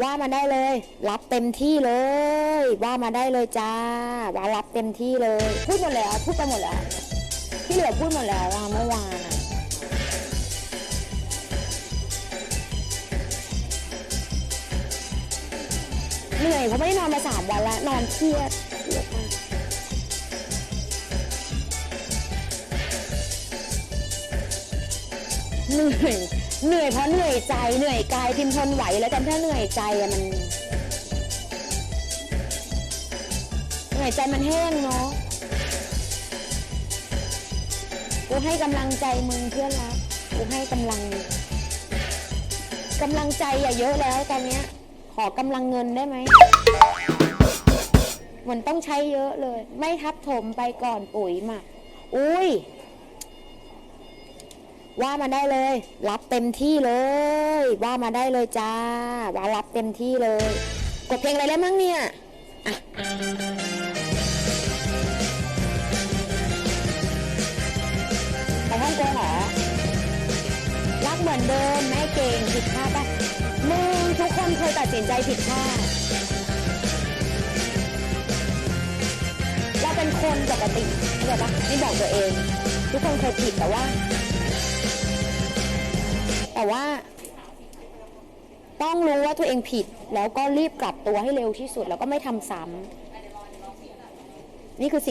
ว่ามาได้เลย รับเต็มที่เลย ว่ามาได้เลยจ้าว่ารับเต็มที่เลย พูดหมดแล้วพูดไปหมดแล้วที่เหลือพูดหมดแล้วอะเมื่อวานอะเหนื่อยเพราะไม่ได้นอนมาสามวันแล้วนอนเครียดเครียดมากเหนื่อย เหนื่อยเพราะเหนื่อยใจเหนื่อยกายพิมพ์ทนไหวแล้วแต่ถ้าเหนื่อยใจอะมันเหนื่อยใจมันแห้งเนาะกูให้กำลังใจมึงเพื่อนรักกูให้กำลังกำลังใจอย่าเยอะแล้วตอนเนี้ย ขอกำลังเงินได้ไหมเหมันต้องใช้เยอะเลย ไม่ทับถมไปก่อนปุ๋ยหมักอุ้ย ว่ามาได้เลย รับเต็มที่เลย ว่ามาได้เลยจ้า ว่ารับเต็มที่เลย กดเพลงอะไรได้มั่งเนี่ยอะไปฮ่องกงเหรอรักเหมือนเดิมแม่เก่งผิดพลาดปะมึงทุกคนเคยตัดสินใจผิดพลาดเราเป็นคนปกติเข้าใจปะไม่บอกตัวเอง ทุกคนเคยผิดแต่ว่า แต่ว่า ต้องรู้ว่าตัวเองผิด แล้วก็รีบกลับตัวให้เร็วที่สุด แล้วก็ไม่ทำซ้ำนี่คือสิ่ง